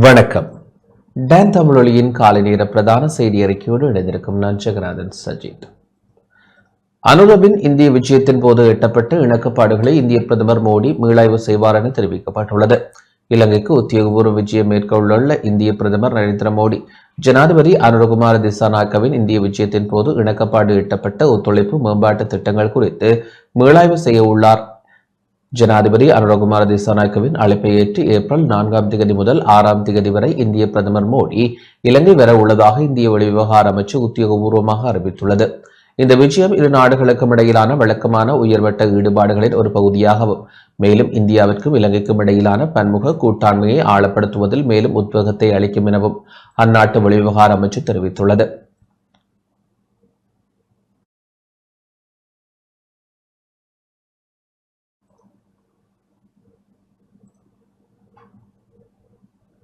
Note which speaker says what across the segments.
Speaker 1: வணக்கம். டேன் தமிழொலியின் காலை நேர பிரதான செய்தி அறிக்கையோடு இணைந்திருக்கும் நான் ஜெகநாதன் சஜித். அனுரவின் இந்திய விஜயத்தின் போது எட்டப்பட்ட இணக்கப்பாடுகளை இந்திய பிரதமர் மோடி மீளாய்வு செய்வார் என தெரிவிக்கப்பட்டுள்ளது. இலங்கைக்கு உத்தியோகபூர்வ விஜயம் மேற்கொள்ள இந்திய பிரதமர் நரேந்திர மோடி ஜனாதிபதி அனுரகுமார திசாநாயக்கவின் இந்திய விஜயத்தின் போது இணக்கப்பாடு எட்டப்பட்ட ஒத்துழைப்பு மேம்பாட்டு திட்டங்கள் குறித்து மீளாய்வு செய்ய உள்ளார். ஜனாதிபதி அனுரகுமார திசாநாயக்கவின் அழைப்பை ஏற்று ஏப்ரல் நான்காம் திகதி முதல் ஆறாம் திகதி வரை இந்திய பிரதமர் மோடி இலங்கை வர உள்ளதாக இந்திய வெளிவிவகார அமைச்சு உத்தியோகபூர்வமாக அறிவித்துள்ளது. இந்த விஜயம் இரு நாடுகளுக்கும் இடையிலான வழக்கமான உயர்மட்ட ஈடுபாடுகளின் ஒரு பகுதியாகவும் மேலும் இந்தியாவிற்கும் இலங்கைக்கும் இடையிலான பன்முக கூட்டாண்மையை ஆழப்படுத்துவதில் மேலும் உத்வேகத்தை அளிக்கும் எனவும் அந்நாட்டு வெளிவிவகார அமைச்சு தெரிவித்துள்ளது.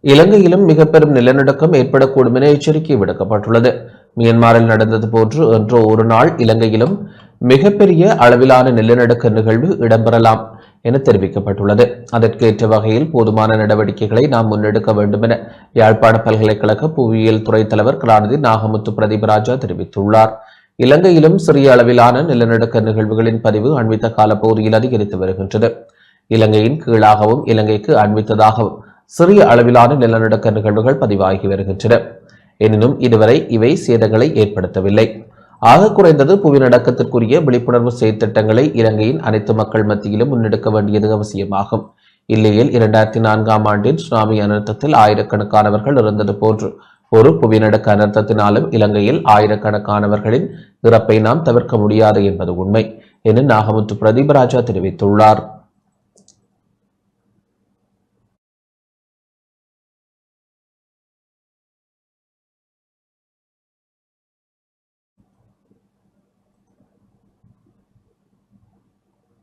Speaker 1: இலங்கையிலும் மிக பெரும் நிலநடுக்கம் ஏற்படக்கூடும் என எச்சரிக்கை விடுக்கப்பட்டுள்ளது. மியான்மரில் நடந்தது போன்று என்றோ ஒரு நாள் இலங்கையிலும் மிகப்பெரிய அளவிலான நிலநடுக்க நிகழ்வு இடம்பெறலாம் என தெரிவிக்கப்பட்டுள்ளது. அதற்கேற்ற வகையில் போதுமான நடவடிக்கைகளை நாம் முன்னெடுக்க வேண்டும் என யாழ்ப்பாண பல்கலைக்கழக புவியியல் துறை தலைவர் கலாநிதி நாகமுத்து பிரதீபராஜா தெரிவித்துள்ளார். இலங்கையிலும் சிறிய அளவிலான நிலநடுக்க நிகழ்வுகளின் பதிவு அண்மித்த காலப்பகுதியில் அதிகரித்து வருகின்றது. இலங்கையின் கீழாகவும் இலங்கைக்கு அண்மித்ததாகவும் சிறிய அளவிலான நிலநடுக்க நிகழ்வுகள் பதிவாகி வருகின்றன. எனினும் இதுவரை இவை சேதங்களை ஏற்படுத்தவில்லை. ஆக குறைந்தது புவிநடக்கத்திற்குரிய விழிப்புணர்வு செயற்திட்டங்களை இலங்கையின் அனைத்து மக்கள் மத்தியிலும் முன்னெடுக்க வேண்டியது அவசியமாகும். இல்லையில் இரண்டாயிரத்தி நான்காம் ஆண்டின் சுனாமி அனர்த்தத்தில் ஆயிரக்கணக்கானவர்கள் இருந்தது போன்று ஒரு புவிநடுக்க அனர்த்தத்தினாலும் இலங்கையில் ஆயிரக்கணக்கானவர்களின் இறப்பை நாம் தவிர்க்க முடியாது என்பது உண்மை என நாகமுத்து பிரதீபராஜா தெரிவித்துள்ளார்.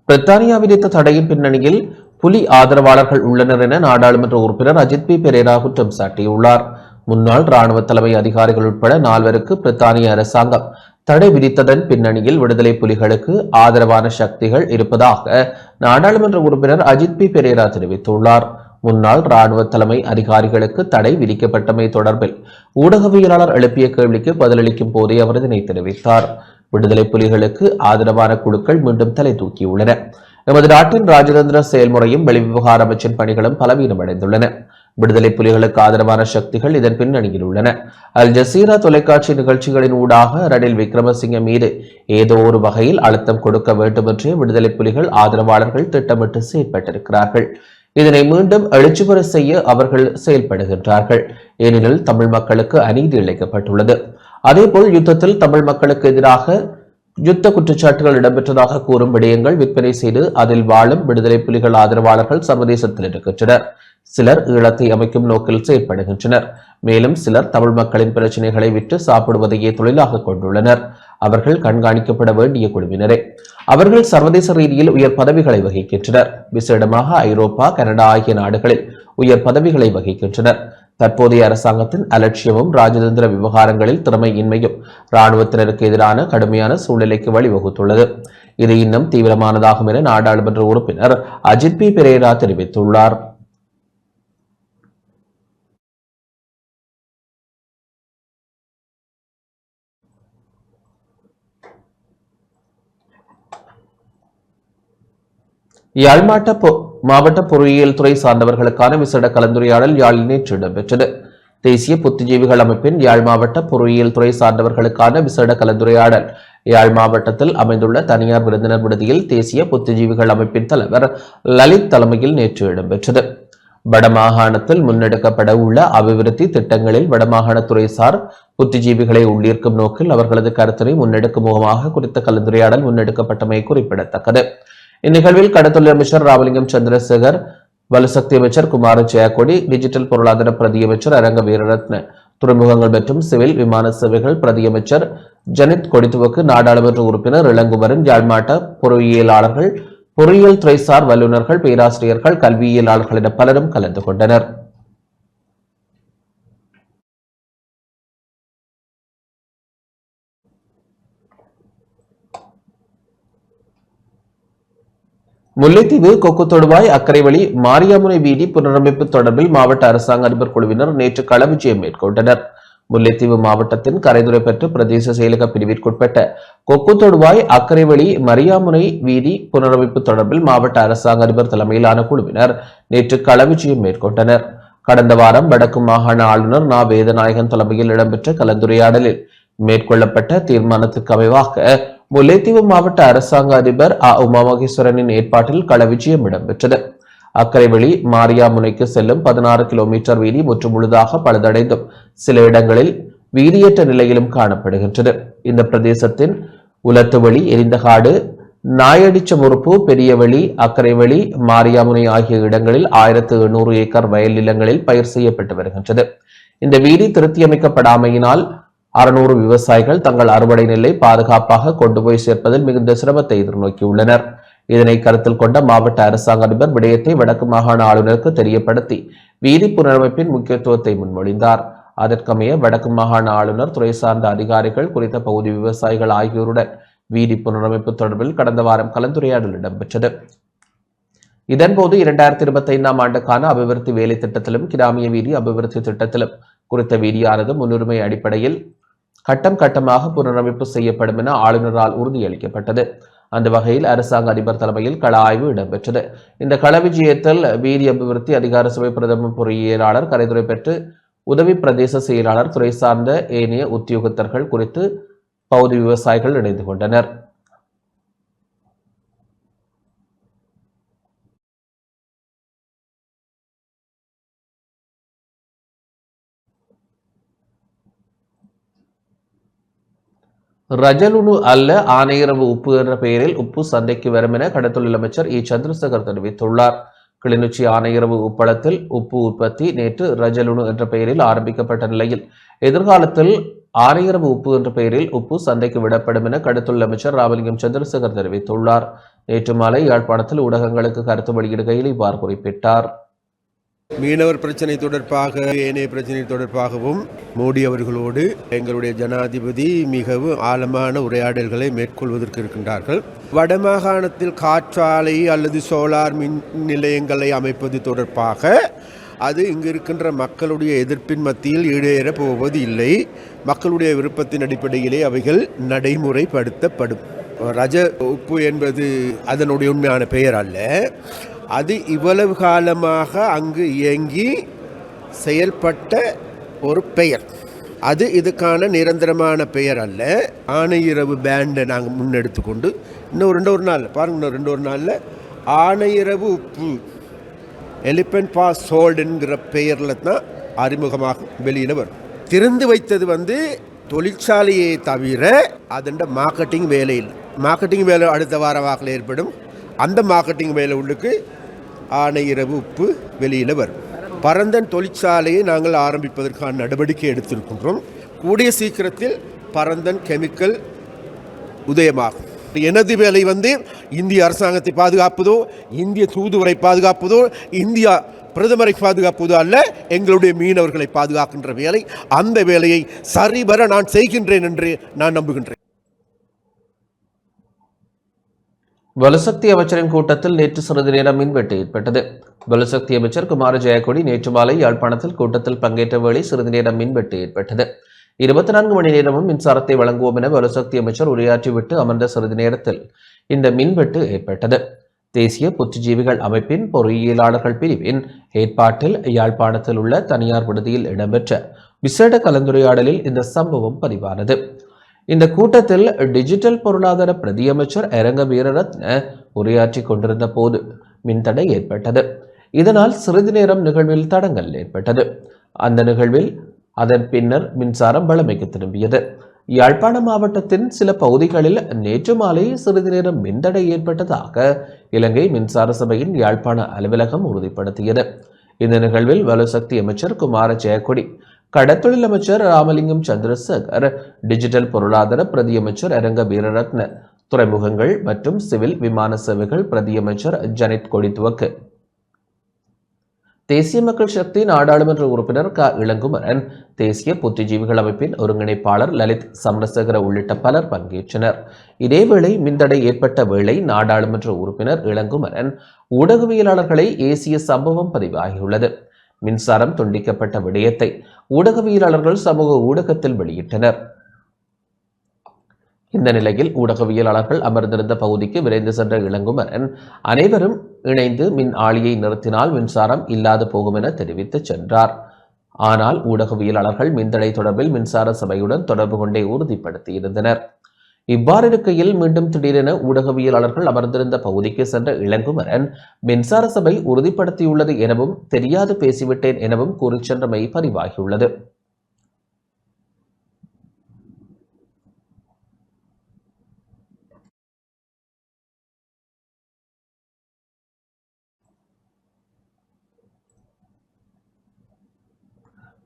Speaker 1: பிரித்தானியாவிதித்த தடையின் பின்னணியில் புலி ஆதரவாளர்கள் உள்ளனர் என நாடாளுமன்ற உறுப்பினர் அஜித் பி. பெரேரா குற்றம் சாட்டியுள்ளார். முன்னாள் ராணுவ தலைமை அதிகாரிகள் உட்பட நால்வருக்கு பிரித்தானிய அரசாங்கம் தடை விதித்ததன் பின்னணியில் விடுதலை புலிகளுக்கு ஆதரவான சக்திகள் இருப்பதாக நாடாளுமன்ற உறுப்பினர் அஜித் பி. பெரேரா தெரிவித்துள்ளார். முன்னாள் ராணுவ தலைமை அதிகாரிகளுக்கு தடை விதிக்கப்பட்டமை தொடர்பில் ஊடகவியலாளர் எழுப்பிய கேள்விக்கு பதிலளிக்கும் போதே அவர் இதனை தெரிவித்தார். விடுதலை புலிகளுக்கு ஆதரவான குழுக்கள் மீண்டும் தலை தூக்கியுள்ளன. எமது நாட்டின் ராஜதந்திர செயல்முறையும் வெளிவிவகார அமைச்சின் பணிகளும் பலவீனமடைந்துள்ளன. விடுதலை புலிகளுக்கு ஆதரவான சக்திகள் இதன் பின்னணியில் உள்ளன. அல் ஜசீரா தொலைக்காட்சி நிகழ்ச்சிகளின் ஊடாக ரணில் விக்ரமசிங்க மீது ஏதோ ஒரு வகையில் அழுத்தம் கொடுக்க வேண்டும் என்றே விடுதலை புலிகள் ஆதரவாளர்கள் திட்டமிட்டு செயற்பட்டிருக்கிறார்கள். இதனை மீண்டும் எழுச்சிபுற செய்ய அவர்கள் செயல்படுகின்றார்கள். ஏனெனில் தமிழ் மக்களுக்கு அநீதி இழைக்கப்பட்டுள்ளது. அதேபோல் யுத்தத்தில் தமிழ் மக்களுக்கு எதிராக யுத்த குற்றச்சாட்டுகள் இடம்பெற்றதாக கூறும் விடயங்கள் விற்பனை செய்து அதில் வாழும் விடுதலை புலிகள் ஆதரவாளர்கள் சர்வதேசத்தில் இருக்கின்றனர். சிலர் ஈழத்தை அமைக்கும் நோக்கில் செயற்படுகின்றனர். மேலும் சிலர் தமிழ் மக்களின் பிரச்சனைகளை விட்டு சாப்பிடுவதையே தொழிலாக கொண்டுள்ளனர். அவர்கள் கண்காணிக்கப்பட வேண்டிய குழுவினரே. அவர்கள் சர்வதேச ரீதியில் உயர் பதவிகளை வகிக்கின்றனர். விசேடமாக ஐரோப்பா கனடா ஆகிய நாடுகளில் உயர் பதவிகளை வகிக்கின்றனர். தற்போதைய அரசாங்கத்தின் அலட்சியமும் ராஜதந்திர விவகாரங்களில் திறமையின்மையும் இராணுவத்தினருக்கு எதிரான கடுமையான சூழ்நிலைக்கு வழிவகுத்துள்ளது. இது இன்னும் தீவிரமானதாகும் என நாடாளுமன்ற உறுப்பினர் அஜித் பி. பெரேரா தெரிவித்துள்ளார். யாழ்மாட்ட மாவட்ட பொறியியல் துறை சார்ந்தவர்களுக்கான விசேட கலந்துரையாடல் யாழில் நேற்று இடம்பெற்றது. தேசிய புத்திஜீவிகள் அமைப்பின் யாழ் மாவட்ட பொறியியல் துறை சார்ந்தவர்களுக்கான விசேட கலந்துரையாடல். யாழ் மாவட்டத்தில் அமைந்துள்ள தனியார் விருந்தினர் விடுதியில் தேசிய புத்திஜீவிகள் அமைப்பின் தலைவர் லலித் தலைமையில் நேற்று இடம்பெற்றது. வடமாகாணத்தில் முன்னெடுக்கப்பட உள்ள அபிவிருத்தி திட்டங்களில் வடமாகாணத்துறை சார் புத்திஜீவிகளை உள்ளீர்க்கும் நோக்கில் அவர்களது கருத்தினை முன்னெடுக்கும் முகமாக குறித்த கலந்துரையாடல் முன்னெடுக்கப்பட்டமை குறிப்பிடத்தக்கது. இந்நிகழ்வில் கடத்தொழில் அமைச்சர் ராமலிங்கம் சந்திரசேகர் வலுசக்தி அமைச்சர் குமார ஜெயக்கொடி டிஜிட்டல் பொருளாதார பிரதியமைச்சர் அரங்க வீரரத்ன துறைமுகங்கள் மற்றும் சிவில் விமான சேவைகள் பிரதியமைச்சர் ஜனித் கொடித்துவக்கு நாடாளுமன்ற உறுப்பினர் இளங்குமரன் யாழ்மாட்ட பொறியியலாளர்கள் பொறியியல் துறைசார் வல்லுநர்கள் பேராசிரியர்கள் கல்வியியலாளர்கள் என பலரும் கலந்து கொண்டனர். முல்லைத்தீவு கொக்கு தொடுவாய் அக்கரைவழி மாரியாமுனை வீதி புனரமைப்பு தொடர்பில் மாவட்ட அரசாங்க அதிபர் குழுவினர் நேற்று களவிஜயம் மேற்கொண்டனர். முல்லைத்தீவு மாவட்டத்தின் கரைதுறை பெற்று பிரதேச செயலக பிரிவிற்குட்பட்ட கொக்கு தொடுவாய் அக்கரைவழி மரியாமுனை வீதி புனரமைப்பு தொடர்பில் மாவட்ட அரசாங்க அதிபர் தலைமையிலான குழுவினர் நேற்று களவிஜயம் மேற்கொண்டனர். கடந்த வாரம் வடக்கு மாகாண ஆளுநர் நா. வேதநாயகன் தலைமையில் இடம்பெற்ற கலந்துரையாடலில் மேற்கொள்ளப்பட்ட தீர்மானத்திற்கு அமைவாக முல்லைத்தீவு மாவட்ட அரசாங்க அதிபர் அ உமாமகேஸ்வரனின் ஏற்பாட்டில் களவிஜயம் இடம்பெற்றது. அக்கரைவெளி மாரியாமுனைக்கு செல்லும் பதினாறு கிலோமீட்டர் வீதி முற்று முழுதாக பழுதடைந்தும் சில இடங்களில் வீதியற்ற நிலையிலும் காணப்படுகின்றது. இந்த பிரதேசத்தின் உலத்துவழி எரிந்தகாடு நாயடிச்ச முறுப்பு பெரியவெளி அக்கரைவெளி மாரியாமுனை ஆகிய இடங்களில் ஆயிரத்து எண்ணூறு ஏக்கர் வயல் நிலங்களில் பயிர் செய்யப்பட்டு வருகின்றது. இந்த வீதி திருத்தியமைக்கப்படாமையினால் அறுநூறு விவசாயிகள் தங்கள் அறுவடை நெல்லை பாதுகாப்பாக கொண்டு போய் சேர்ப்பதில் மிகுந்த சிரமத்தை எதிர்நோக்கியுள்ளனர். இதனை கருத்தில் கொண்ட மாவட்ட அரசாங்க அதிபர் விடயத்தை வடக்கு மாகாண ஆளுநருக்கு தெரியப்படுத்தி வீதி புனரமைப்பின் முக்கியத்துவத்தை முன்மொழிந்தார். அதற்கமைய வடக்கு மாகாண ஆளுநர் துறை சார்ந்த அதிகாரிகள் குறித்த பகுதி விவசாயிகள் ஆகியோருடன் வீதி புனரமைப்பு தொடர்பில் கடந்த வாரம் கலந்துரையாடல் இடம்பெற்றது. இதன்போது இரண்டாயிரத்தி இருபத்தி ஐந்தாம் ஆண்டுக்கான அபிவிருத்தி வேலை திட்டத்திலும் கிராமிய வீதி அபிவிருத்தி திட்டத்திலும் குறித்த வீதியானது முன்னுரிமை அடிப்படையில் கட்டம் கட்டமாக புனரமைப்பு செய்யப்படும் என ஆளுநரால் உறுதியளிக்கப்பட்டது. அந்த வகையில் அரசாங்க அதிபர் தலைமையில் கள ஆய்வு இடம்பெற்றது. இந்த கள விஜயத்தில் வீதி அபிவிருத்தி அதிகார சபை பிரதம பொறியியலாளர் கரைதுறை பெற்று உதவி பிரதேச செயலாளர் துறை சார்ந்த ஏனைய உத்தியோகத்தர்கள் குறித்து பகுதி விவசாயிகள் இணைந்து கொண்டனர். ரஜலுனு அல்ல ஆணையரவு உப்பு என்ற பெயரில் உப்பு சந்தைக்கு வரும் என கடத்தொழில் அமைச்சர் இ. சந்திரசேகர் தெரிவித்துள்ளார். கிளிநொச்சி ஆணையரவு உப்பளத்தில் உப்பு உற்பத்தி நேற்று ரஜலுனு என்ற பெயரில் ஆரம்பிக்கப்பட்ட நிலையில் எதிர்காலத்தில் ஆணையரவு உப்பு என்ற பெயரில் உப்பு சந்தைக்கு விடப்படும் என கடத்தொழில் அமைச்சர் ராமலிங்கம் சந்திரசேகர் தெரிவித்துள்ளார். நேற்று மாலை யாழ்ப்பாணத்தில் ஊடகங்களுக்கு கருத்து வெளியிடுகையில் இவ்வாறு குறிப்பிட்டார்.
Speaker 2: மீனவர் பிரச்சனை தொடர்பாக ஏனைய பிரச்சனை தொடர்பாகவும் மோடி அவர்களோடு எங்களுடைய ஜனாதிபதி மிகவும் ஆழமான உரையாடல்களை மேற்கொள்வதற்கு இருக்கின்றார்கள். வடமாகாணத்தில் காற்றாலை அல்லது சோலார் மின் நிலையங்களை அமைப்பது தொடர்பாக அது இங்கு இருக்கின்ற மக்களுடைய எதிர்ப்பின் மத்தியில் ஈடேற போவது இல்லை. மக்களுடைய விருப்பத்தின் அடிப்படையிலே அவைகள் நடைமுறைப்படுத்தப்படும். ரஜ உப்பு என்பது அதனுடைய உண்மையான பெயர் அல்ல. அது இவ்வளவு காலமாக அங்கு இயங்கி செயல்பட்ட ஒரு பெயர். அது இதுக்கான நிரந்தரமான பெயர் அல்ல. ஆணையிரவு பேண்டை நாங்கள் முன்னெடுத்து கொண்டு இன்னும் ரெண்டு ஒரு நாள் பாருங்க இன்னும் ரெண்டு ஒரு நாளில் ஆணையிரவு உப்பு எலிபென்ட் பாஸ் சோல்டுங்கிற பெயரில் தான் அறிமுகமாக வெளியில் வரும். திறந்து வைத்தது வந்து தொழிற்சாலையை தவிர அதன் மார்க்கெட்டிங் வேலையில் மார்க்கெட்டிங் வேலை அடுத்த வார வாக்கில் ஏற்படும். அந்த மார்க்கெட்டிங் வேலை உள்ளுக்கு ஆணையிரவு உப்பு வெளியில் வரும். பரந்தன் தொழிற்சாலையை நாங்கள் ஆரம்பிப்பதற்கான நடவடிக்கை எடுத்திருக்கின்றோம். கூடிய சீக்கிரத்தில் பரந்தன் கெமிக்கல் உதயமாகும். எனது வேலை வந்து இந்திய அரசாங்கத்தை பாதுகாப்பதோ இந்திய தூதுவரை பாதுகாப்பதோ இந்தியா பிரதமரை பாதுகாப்பதோ அல்ல எங்களுடைய மீனவர்களை பாதுகாக்கின்ற வேலை. அந்த வேலையை சரிவர நான் செய்கின்றேன் என்று நான் நம்புகின்றேன்.
Speaker 1: வலுசக்தி அமைச்சரின் கூட்டத்தில் நேற்று சிறிது நேரம் மின்வெட்டு ஏற்பட்டது. வலுசக்தி அமைச்சர் குமார ஜெயக்கொடி நேற்று மாலை யாழ்ப்பாணத்தில் கூட்டத்தில் பங்கேற்ற வேளை சிறிது நேரம் மின்வெட்டு ஏற்பட்டது. இருபத்தி நான்கு மணி நேரமும் மின்சாரத்தை வழங்குவோம் என வலுசக்தி அமைச்சர் உரையாற்றிவிட்டு அமர்ந்த சிறிது நேரத்தில் இந்த மின்வெட்டு ஏற்பட்டது. தேசிய புத்திஜீவிகள் அமைப்பின் பொறியியலாளர்கள் பிரிவின் ஏற்பாட்டில் யாழ்ப்பாணத்தில் உள்ள தனியார் விடுதியில் இடம்பெற்ற விசேட கலந்துரையாடலில் இந்த சம்பவம் பதிவானது. இந்த கூட்டத்தில் டிஜிட்டல் பொருளாதார பிரதியமைச்சர் அரங்க வீரரத்ன உரையாற்றி கொண்டிருந்த போது மின்தடை ஏற்பட்டது. இதனால் சிறிது நேரம் நிகழ்வில் தடங்கல் ஏற்பட்டது. அந்த நிகழ்வில் அதன் பின்னர் மின்சாரம் வளமைக்கு திரும்பியது. யாழ்ப்பாண மாவட்டத்தின் சில பகுதிகளில் நேற்று மாலை சிறிது நேரம் மின்தடை ஏற்பட்டதாக இலங்கை மின்சார சபையின் யாழ்ப்பாண அலுவலகம் உறுதிப்படுத்தியது. இந்த நிகழ்வில் வலுசக்தி அமைச்சர் குமார ஜெயக்கொடி கடத்தொழில் அமைச்சர் ராமலிங்கம் சந்திரசேகர் டிஜிட்டல் பொருளாதார பிரதியமைச்சர் அரங்க வீரரத்ன துறைமுகங்கள் மற்றும் சிவில் விமான சேவைகள் பிரதியமைச்சர் ஜனித் கொடித்துவக்கு தேசிய மக்கள் சக்தி நாடாளுமன்ற உறுப்பினர் க. இளங்குமரன் தேசிய புத்திஜீவிகள் அமைப்பின் ஒருங்கிணைப்பாளர் லலித் சமரசேகர உள்ளிட்ட பலர் பங்கேற்றனர். இதேவேளை மின்தடை ஏற்பட்ட வேளை நாடாளுமன்ற உறுப்பினர் இளங்குமரன் ஊடகவியலாளர்களை ஏசிய சம்பவம் பதிவாகியுள்ளது. மின்சாரம் துண்டிக்கப்பட்ட விடயத்தை ஊடகவியலாளர்கள் சமூக ஊடகத்தில் வெளியிட்டனர். இந்த நிலையில் ஊடகவியலாளர்கள் அமர்ந்திருந்த பகுதிக்கு விரைந்து சென்ற இளங்குமரன் அனைவரும் இணைந்து மின் ஆளியை நிறுத்தினால் மின்சாரம் இல்லாது போகும் என தெரிவித்து சென்றார். ஆனால் ஊடகவியலாளர்கள் மின்தடை தொடர்பில் மின்சார சபையுடன் தொடர்பு கொண்டே உறுதிப்படுத்தியிருந்தனர். இவ்வாறு இருக்கையில் மீண்டும் திடீரென ஊடகவியலாளர்கள் அமர்ந்திருந்த பகுதிக்கு சென்ற இளங்குமரன் மின்சார சபை உறுதிப்படுத்தியுள்ளது எனவும் தெரியாது பேசிவிட்டேன் எனவும் கூறிச் சென்றமை பதிவாகியுள்ளது.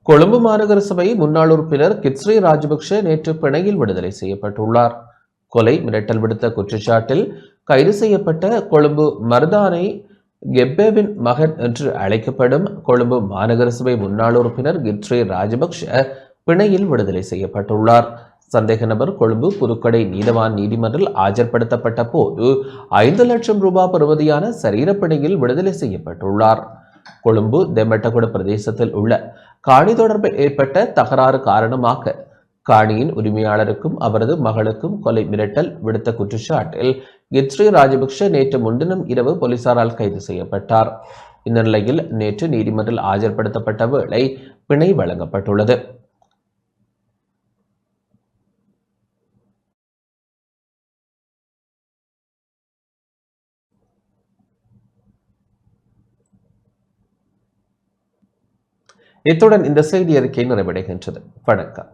Speaker 1: கொழும்பு மாநகர சபை முன்னாள் உறுப்பினர் கிட்ஸ்ரீ ராஜபக்ஷ நேற்று பிணையில் விடுதலை செய்யப்பட்டுள்ளார். கொலை மிரட்டல் விடுத்த குற்றச்சாட்டில் கைது செய்யப்பட்ட கொழும்பு மர்தானை கெப்பேவின் மகன் என்று அழைக்கப்படும் கொழும்பு மாநகர சபை முன்னாள் உறுப்பினர் கிட்ரே ராஜபக்ஷ பிணையில் விடுதலை செய்யப்பட்டுள்ளார். சந்தேக நபர் கொழும்பு புதுக்கடை நீதவான் நீதிமன்றில் ஆஜர்படுத்தப்பட்ட போது ஐந்து லட்சம் ரூபாய் பெறுமதியான சரீரப்பிணையில் விடுதலை செய்யப்பட்டுள்ளார். கொழும்பு தெம்பட்டகுட பிரதேசத்தில் உள்ள காணி தொடர்பில் ஏற்பட்ட தகராறு காரணமாக காணியின் உரிமையாளருக்கும் அவரது மகளுக்கும் கொலை மிரட்டல் விடுத்த குற்றச்சாட்டில் கித்ரி ராஜபக்ஷ நேற்று முன்தினம் இரவு போலீசாரால் கைது செய்யப்பட்டார். இந்த நிலையில் நேற்று நீதிமன்றில் ஆஜர்படுத்தப்பட்ட வேளை பிணை வழங்கப்பட்டுள்ளது. இத்துடன் இந்த செய்தி அறிக்கை நிறைவடைகின்றது. வணக்கம்.